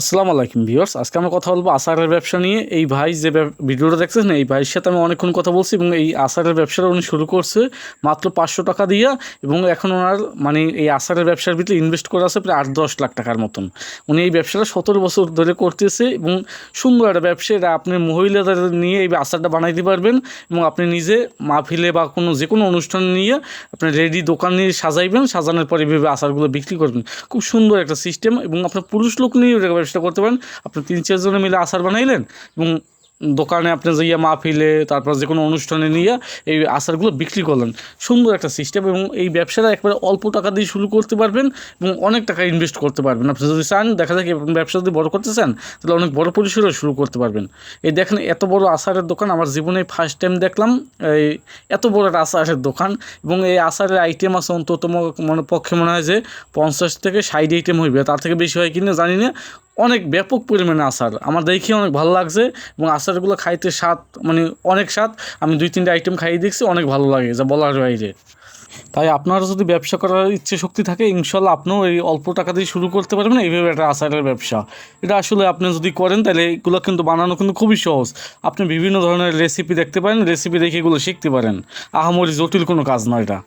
আসসালামু আলাইকুম ভিউয়ার্স, আজকে আমরা কথা বলব আচারের ব্যবসা নিয়ে। এই ভাই যে ভিডিওটা দেখছেন এই ভাইয়ের সাথে আমি অনেকক্ষণ কথা বলছি এবং এই আচারের ব্যবসাটা উনি শুরু করছে মাত্র পাঁচশো টাকা দিয়ে এবং এখন ওনার মানে এই আচারের ব্যবসার ভিতরে ইনভেস্ট করা আছে প্রায় আট দশ লাখ টাকার মতন। উনি এই ব্যবসাটা সতেরো বছর ধরে করতেছে এবং সুন্দর একটা ব্যবসা। এটা আপনি মহিলাদের নিয়ে এই আচারটা বানাইতে পারবেন এবং আপনি নিজে মাহফিলে বা কোনো যে কোনো অনুষ্ঠান নিয়ে আপনি রেডি দোকান নিয়ে সাজাইবেন, সাজানোর পরে এভাবে আচারগুলো বিক্রি করবেন। খুব সুন্দর একটা সিস্টেম এবং আপনার পুরুষ লোক নিয়ে ব্যবসা করতে পারেন। আপনি তিন চারজনে মিলে আচার বানাইলেন এবং দোকানে আপনি যাইয়া মাহফিলে, তারপর যে কোনো অনুষ্ঠানে নিয়ে এই আচারগুলো বিক্রি করলেন। সুন্দর একটা সিস্টেম এবং এই ব্যবসাটা একবারে অল্প টাকা দিয়ে শুরু করতে পারবেন এবং অনেক টাকা ইনভেস্ট করতে পারবেন। আপনি যদি চান, দেখা যায় ব্যবসা যদি বড় করতে চান, তাহলে অনেক বড় পরিসরে শুরু করতে পারবেন। এই দেখেন এত বড় আচারের দোকান, আমার জীবনে ফার্স্ট টাইম দেখলাম, এই এত বড় একটা আচারের দোকান এবং এই আচারের আইটেম আছে অন্তত মনে, পক্ষে মনে হয় যে পঞ্চাশ থেকে ষাট আইটেম হইবে, তার থেকে বেশি হয় কিনা জানি না। অনেক ব্যাপক পরিমাণে আচার, আমার দেখে অনেক ভালো লাগছে এবং আচারগুলো খাইতে স্বাদ মানে অনেক স্বাদ। আমি দুই, তিনটে আইটেম খাইয়ে দেখছি, অনেক ভালো লাগে, যা বলার বাইরে। তাই আপনার যদি ব্যবসা করার ইচ্ছে শক্তি থাকে, ইনশাল্লাহ আপনিও এই অল্প টাকা দিয়ে শুরু করতে পারবেন, এইভাবে একটা আচারের ব্যবসা। এটা আসলে আপনি যদি করেন, তাহলে এগুলো কিন্তু বানানো কিন্তু খুবই সহজ। আপনি বিভিন্ন ধরনের রেসিপি দেখতে পারেন রেসিপি দেখে এগুলো শিখতে পারেন। আহামরি জটিল কোনো কাজ নয় এটা।